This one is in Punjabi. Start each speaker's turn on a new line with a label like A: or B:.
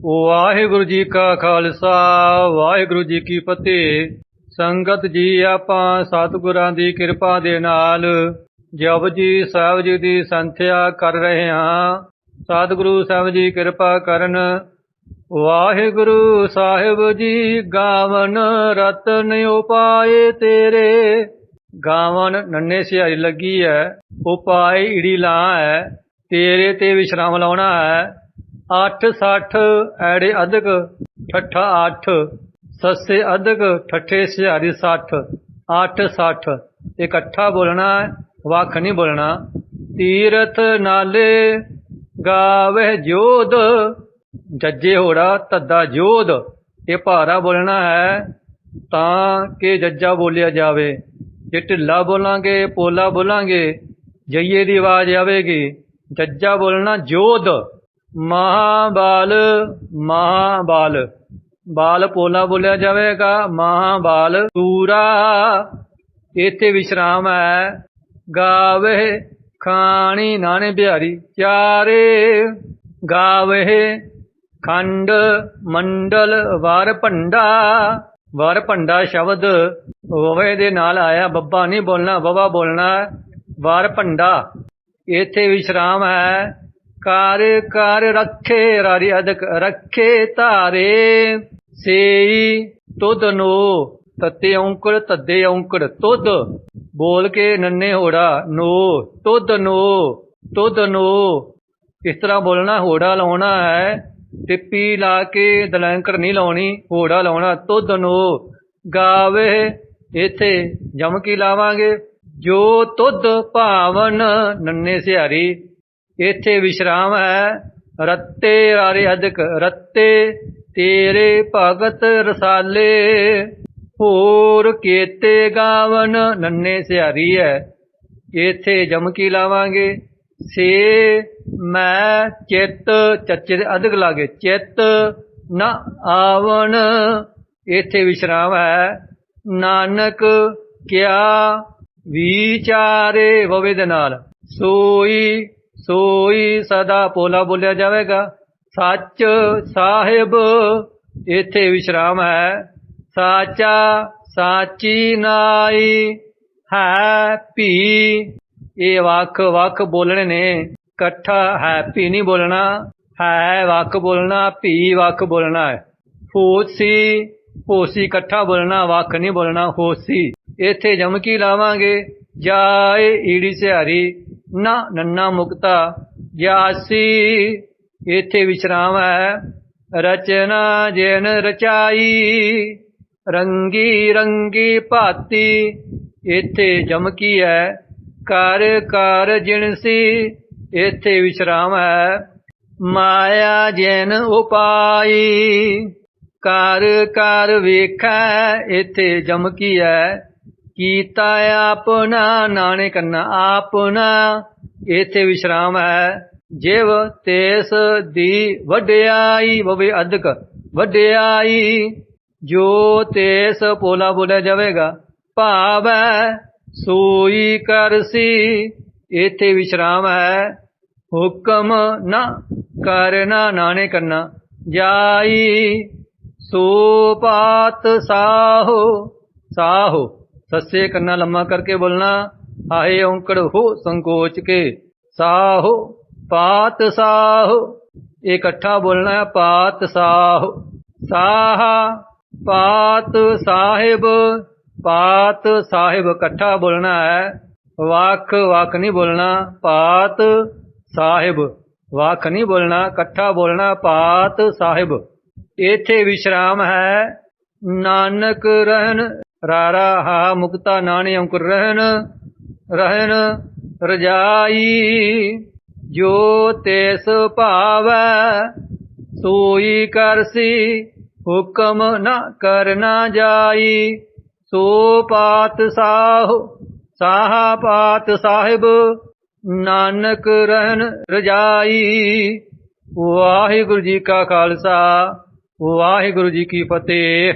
A: ਵਾਹਿਗੁਰੂ ਜੀ ਕਾ ਖਾਲਸਾ, ਵਾਹਿਗੁਰੂ ਜੀ ਕੀ ਫਤਿਹ। ਸੰਗਤ ਜੀ, ਆਪਾਂ ਸਤਿਗੁਰਾਂ ਦੀ ਕਿਰਪਾ ਦੇ ਨਾਲ ਜਪਜੀ ਸਾਹਿਬ ਜੀ ਦੀ ਸੰਥਿਆ ਕਰ ਰਹੇ ਹਾਂ। ਸਤਿਗੁਰੂ ਸਾਹਿਬ ਜੀ ਕਿਰਪਾ ਕਰਨ, ਵਾਹਿਗੁਰੂ ਸਾਹਿਬ ਜੀ ਗਾਵਨ ਰਤਨ ਉਪਾਏ ਤੇਰੇ। ਗਾਵਨ ਨੰਨੇ ਸਿਹਾਰੀ ਲੱਗੀ ਹੈ ਉਪਾਏ ਈੜੀ ਲਾ ਹੈ ਤੇਰੇ ਤੇ ਵਿਸ਼ਰਾਮ ਲਾਉਣਾ ਹੈ 8 60 ਐੜੇ ਅਧਕ, ਠੱਠਾ ਅੱਠ, ਸੱਸੇ ਅਧਿਕ, ਠੱਠੇ ਸਿਹਾਰੀ ਸੱਠ, ਅੱਠ ਸੱਠ। ਇਕੱਠਾ ਬੋਲਣਾ ਵੱਖ ਨਹੀਂ ਬੋਲਣਾ। ਤੀਰਥ ਨਾਲੇ ਗਾਵੇ ਜੋਦ ਜੱਜੇ ਹੋੜਾ ਤੱਦਾ ਜੋਧ। ਇਹ ਭਾਰਾ ਬੋਲਣਾ ਹੈ, ਤਾਂ ਕਿ ਜੱਜਾ ਬੋਲਿਆ ਜਾਵੇ। ਜੇ ਢਿੱਲਾ ਬੋਲਾਂਗੇ, ਪੋਲਾ ਬੋਲਾਂਗੇ, ਜਈਏ ਦੀ ਆਵਾਜ਼ ਆਵੇਗੀ। ਜੱਜਾ ਬੋਲਣਾ ਜੋਦ ਮਹਾਬਾਲ ਮਹਾਬਾਲ। ਬਾਲ ਪੋਲਾ ਬੋਲਿਆ ਜਾਵੇਗਾ, ਮਹਾਬਾਲ। ਸੂਰਾ, ਇੱਥੇ ਵਿਸ਼ਰਾਮ ਹੈ। ਗਾਵੇ ਖਾਣੀ ਨਾਣੇ ਬਿਹਾਰੀ ਚਾਰੇ। ਗਾਵੇ ਖੰਡ ਮੰਡਲ ਵਾਰ ਭੰਡਾ। ਵਾਰ ਭੰਡਾ ਸ਼ਬਦ ਵਵੇ ਦੇ ਨਾਲ ਆਇਆ, ਬੱਬਾ ਨਹੀਂ ਬੋਲਣਾ ਬਵਾ ਬੋਲਣਾ ਵਾਰ ਭੰਡਾ, ਇੱਥੇ ਵਿਸ਼ਰਾਮ ਹੈ। ਕਾਰ, ਕਰ ਰੱਖੇ ਰਾਰੀ ਅਦਕ ਰੱਖੇ ਧਾਰੇ। ਸੇਈ ਤੁਧ ਨੋ, ਤਤੇ ਔਂਕੜ, ਤੱਦੇ ਔਂਕੜ ਤੁਧ। ਬੋਲ ਕੇ ਨੰਨੇ ਹੋੜਾ ਨੋ, ਤੁਧ ਨੋ ਤੁਧ ਨੋ। ਇਸ ਤਰ੍ਹਾਂ ਬੋਲਣਾ ਹੋੜਾ ਲਾਉਣਾ ਹੈ ਟਿੱਪੀ ਲਾ ਕੇ ਦਲੰਕਰ ਨਹੀਂ ਲਾਉਣੀ, ਹੋੜਾ ਲਾਉਣਾ ਤੁਧ ਨੋ। ਗਾਵੇ, ਇੱਥੇ ਜਮ ਕੀ ਲਾਵਾਂਗੇ? ਜੋ ਤੁਧ ਭਾਵਨ ਨੰਨੇ ਸਿਹਾਰੀ ਇੱਥੇ ਵਿਸ਼ਰਾਮ ਹੈ। ਰੱਤੇ ਰਾਰੇ ਅਦਕ ਰੱਤੇ ਤੇਰੇ ਭਗਤ ਰਸਾਲੇ। ਹੋਰ ਕੀਤੇ ਗਾਵਨ ਨੰਨੇ ਸਿਆਰੀ ਹੈ। ਇੱਥੇ ਜਮਕੀ ਲਾਵਾਂਗੇ? ਸੇ ਮੈਂ ਚਿੱਤ, ਚੱਚੇ ਦੇ ਅਧਿਕ ਲਾਗੇ। ਚਿੱਤ ਨਾ ਆਵਣ। ਇੱਥੇ ਵਿਸ਼ਰਾਮ ਹੈ। ਨਾਨਕ ਕਿਆ ਵਿਚਾਰੇ ਵਵੇ ਦੇ ਨਾਲ। ਸੋਈ ਸੋਈ ਸਦਾ ਪੋਲਾ ਬੋਲਿਆ ਜਾਵੇਗਾ। ਸੱਚ ਸਾਹਿਬ, ਇੱਥੇ ਵਿਸ਼ਰਾਮ ਹੈ। ਸਾਚਾ ਸਾਚੀ ਨਾਈ ਹੈ ਭੀ। ਇਹ ਵੱਖ ਵੱਖ ਬੋਲਣੇ ਨੇ। ਇਕੱਠਾ ਭੀ ਨਹੀਂ ਬੋਲਣਾ। ਹੈ ਵੱਖ ਬੋਲਣਾ, ਭੀ ਵੱਖ ਬੋਲਣਾ ਹੈ। ਹੋਸੀ ਹੋਸੀ ਇਕੱਠਾ ਬੋਲਣਾ, ਵੱਖ ਨਹੀਂ ਬੋਲਣਾ, ਹੋਸੀ। ਇੱਥੇ ਜਮਕੀ ਲਾਵਾਂਗੇ? ਜਾਏ ਈੜੀ ਸਿਹਾਰੀ। ਨਾ ਨੰਨਾ ਮੁਕਤਾ ਗਿਆਸੀ ਇਥੇ ਵਿਸ਼ਰਾਮ ਹੈ ਰਚਨਾ ਜਨ ਰਚਾਈ। ਰੰਗੀ ਰੰਗੀ ਭਾਤੀ ਇੱਥੇ ਜਮਕੀ ਹੈ ਕਰ ਕਰ ਜਿਣਸੀ ਇਥੇ ਵਿਸ਼ਰਾਮ ਹੈ ਮਾਇਆ ਜਨ ਉਪਾਈ। ਕਰ ਕਰ ਵੇਖੈ ਇੱਥੇ ਜਮਕੀ ਹੈ ਕੀਤਾ ਆਪਣਾ ਨਾਣੇ ਕਰਨਾ ਆਪਣਾ। ਇੱਥੇ ਵਿਸ਼ਰਾਮ ਹੈ। ਜਿਵ ਤੇਸ ਦੀ ਵਡਿਆਈ ਬਵੇ ਅਧਿਕ ਵਡਿਆਈ। ਜੋ ਤੇਸ ਪੋਲਾ ਬੋਲਿਆ ਜਾਵੇਗਾ, ਭਾਵੈ ਸੋਈ ਕਰਸੀ ਇੱਥੇ ਵਿਸ਼ਰਾਮ ਹੈ। ਹੁਕਮ ਨਾ ਕਰਨਾ ਨਾਣੇ ਕਰਨਾ ਜਾਈ। ਸੋ ਪਾਤ ਸਾਹੋ ਸਾਹੋ। ਸੱਸੇ ਕੰਨਾ ਲੰਮਾ ਕਰਕੇ ਬੋਲਣਾ ਆਏ ਔਂਕੜ ਹੋ ਸੰਕੋਚ ਕੇ ਸਾਹੋ ਪਾਤ ਸਾਹੋ ਇਹ ਇਕੱਠਾ ਬੋਲਣਾ ਹੈ ਪਾਤ ਸਾਹੋ ਸਾਹਾ ਪਾਤ ਸਾਹਿਬ ਪਾਤ ਸਾਹਿਬ ਇਕੱਠਾ ਬੋਲਣਾ ਹੈ ਵੱਖ ਵੱਖ ਨਹੀਂ ਬੋਲਣਾ ਪਾਤ ਸਾਹਿਬ ਵੱਖ ਨਹੀਂ ਬੋਲਣਾ ਇਕੱਠਾ ਬੋਲਣਾ ਪਾਤ ਸਾਹਿਬ ਇੱਥੇ ਵਿਸ਼ਰਾਮ ਹੈ ਨਾਨਕ ਰਹਿਣ ਰਾਰਾ ਹਾ ਮੁਕਤਾ ਨਾਣੇ ਅੰਕੁਰ ਰਹਿਣ ਰਹਿਣ ਰਜਾਈ। ਜੋ ਤੇਸ ਭਾਵੈ, ਸੋਈ ਕਰਸੀ ਹੁਕਮ ਨਾ ਕਰਨਾ ਜਾਈ। ਸੋ ਪਾਤ ਸਾਹ ਸਾਹ ਪਾਤ ਸਾਹਿਬ, ਨਾਨਕ ਰਹਿਣ ਰਜਾਈ। ਵਾਹਿਗੁਰੂ ਜੀ ਕਾ ਖਾਲਸਾ, ਵਾਹਿਗੁਰੂ ਜੀ ਕੀ ਫਤਿਹ।